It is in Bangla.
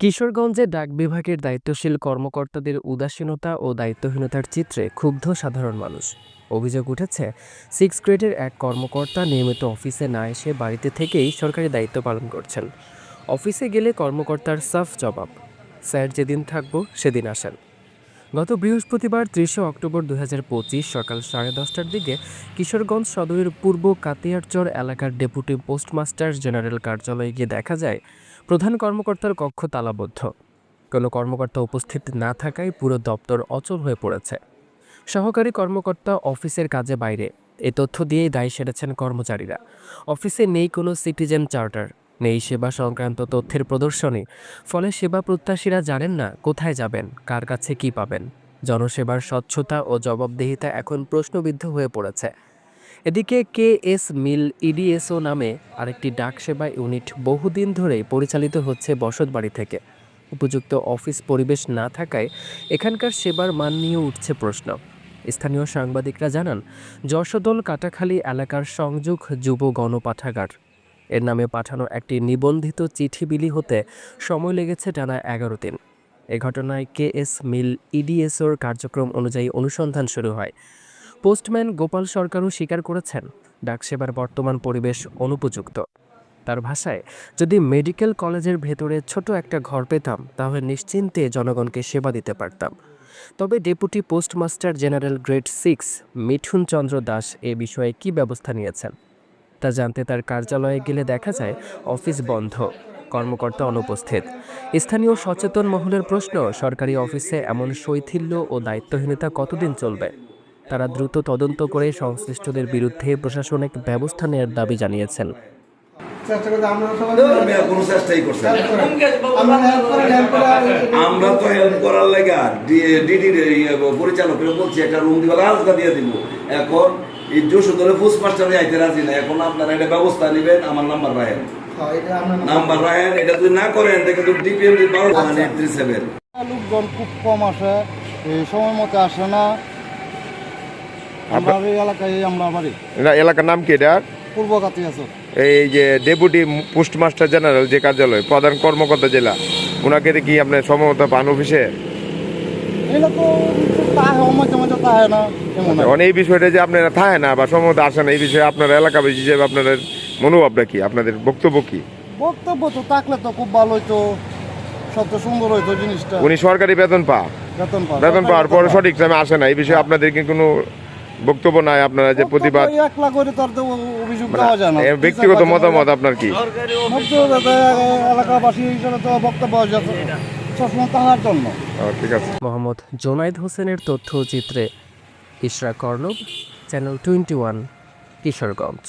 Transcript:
কিশোরগঞ্জে ডাক বিভাগের দায়িত্বশীল কর্মকর্তাদের উদাসীনতা ও দায়িত্বহীনতার চিত্রে ক্ষুব্ধ সাধারণ মানুষ। অভিযোগ উঠেছে সিক্স গ্রেডের এক কর্মকর্তা নিয়মিত অফিসে না এসে বাড়িতে থেকেই সরকারি দায়িত্ব পালন করছেন। অফিসে গেলে কর্মকর্তার সাফ জবাব, স্যার, যেদিন থাকব সেদিন আসেন। গত বৃহস্পতিবার, ত্রিশে অক্টোবর দু হাজার পঁচিশ সকাল সাড়ে দশটার দিকে কিশোরগঞ্জ সদরের পূর্ব কাতিয়ারচর এলাকার ডেপুটি পোস্টমাস্টার জেনারেল কার্যালয়ে গিয়ে দেখা যায় প্রধান কর্মকর্তার কক্ষ তালাবদ্ধ। কোনো কর্মকর্তা উপস্থিত না থাকায় পুরো দপ্তর অচল হয়ে পড়েছে। সহকারী কর্মকর্তা অফিসের কাজে বাইরে। এ তথ্য দিয়েই দায় সেরেছেন কর্মচারীরা। অফিসে নেই কোনো সিটিজেন চার্টার, নেই সেবা সংক্রান্ত তথ্যের প্রদর্শনী। ফলে সেবা প্রত্যাশীরা জানেন না কোথায় যাবেন, কার কাছে কি পাবেন। জনসেবার স্বচ্ছতা ও জবাবদিহিতা এখন প্রশ্নবিদ্ধ হয়ে পড়েছে। এদিকে কে এস মিল ইডিএসও নামে আরেকটি ডাক সেবা ইউনিট বহুদিন ধরেই পরিচালিত হচ্ছে বসতবাড়ি থেকে। উপযুক্ত অফিস পরিবেশ না থাকায় এখানকার সেবার মান নিয়ে উঠছে প্রশ্ন। স্থানীয় সাংবাদিকরা জানান, যশোদল কাটাখালী এলাকার সংযোগ যুব গণপাঠাগার। এর নামে পাঠানো একটি নিবন্ধিত চিঠি বিলি হতে সময় লেগেছে টানা এগারো দিন। এ ঘটনায় কে এস মিল ইডিএসওর কার্যক্রম অনুযায়ী অনুসন্ধান শুরু হয়। পোস্টম্যান গোপাল সরকারও স্বীকার করেছেন, ডাকসেবার বর্তমান পরিবেশ অনুপযুক্ত। তার ভাষায়, যদি মেডিকেল কলেজের ভেতরে ছোট একটা ঘর পেতাম, তাহলে নিশ্চিন্তে জনগণকে সেবা দিতে পারতাম। তবে deputy postmaster general grade six Mithun Chandra Das এ বিষয়ে কি ব্যবস্থা নিয়েছেন? তা জানতে তার কার্যালয়ে গেলে দেখা যায়, অফিস বন্ধ, কর্মকর্তা অনুপস্থিত। স্থানীয় সচেতন মহলের প্রশ্ন, সরকারি অফিসে এমন শৈথিল্য ও দায়িত্বহীনতা কতদিন চলবে? তারা দ্রুত তদন্ত করে সংশ্লিষ্টদের বিরুদ্ধে প্রশাসনিক ব্যবস্থা নেওয়ার দাবি জানিয়েছেন আমরা সবাই ধর মেয়া কোনো চেষ্টাই করছে না। help করে। আমরা help করে, help করে আর- আমরা তো হেল্প করার লেগা ডিডি পরিচালকের বলছি একটা রুম দিবা আজকা দিয়ে দিব এখন এই জোশ ধরে পোস্ট মাস্টার আইতে রাজি না এখন আপনারা এটা ব্যবস্থা নেবেন আমার নাম্বার রাখেন এটা আমরা নাম্বার রাখেন এটা যদি না করেন দেখে তো ডিপিএম বারো। থ্রি সেভেন লোকজন খুব কম আসে সময় মতো আসে না আমরা এই এলাকায় আমরা বাড়ি। না এলাকার নাম কি এটা? পূর্ব কাতি আছে এই যে ডেপুটি পোস্টমাস্টার জেনারেল যে কার্যালয় প্রধান কর্মকর্তা জেলা ওনাকে কি আপনি সম্ভবত পান অফিসে? এটা তো তাহে মাঝে মাঝে তাহে না এমন আর কি। মানে এই বিষয়টা যে আপনারা থাকে না বা সম্ভবত আসে এই বিষয়ে আপনার এলাকাবাসী হিসেবে আপনাদের মনোভাবটা কি? আপনাদের বক্তব্য কি? বক্তব্য তো থাকলে তো খুব ভালো হইতো সব তো সুন্দর হইতো জিনিসটা। উনি সরকারি বেতন পা বেতন বেতন পাওয়ার পরে সঠিক টাইমে আসে না এই বিষয়ে আপনাদের কি কোনো বক্তব্য নাই আপনারা যে প্রতিবাদ। একলা করে তার তো অভিযোগ দেওয়া যায় না। ব্যক্তিগত মতামত আপনার কি? বক্তব্য এলাকাবাসী হিসেবে তো বক্তব্য তাহার জন্য। ঠিক আছে। মোহাম্মদ জোনাইদ হোসেনের তথ্যচিত্রে ইশরা কর্ণব চ্যানেল টোয়েন্টি ওয়ান কিশোরগঞ্জ।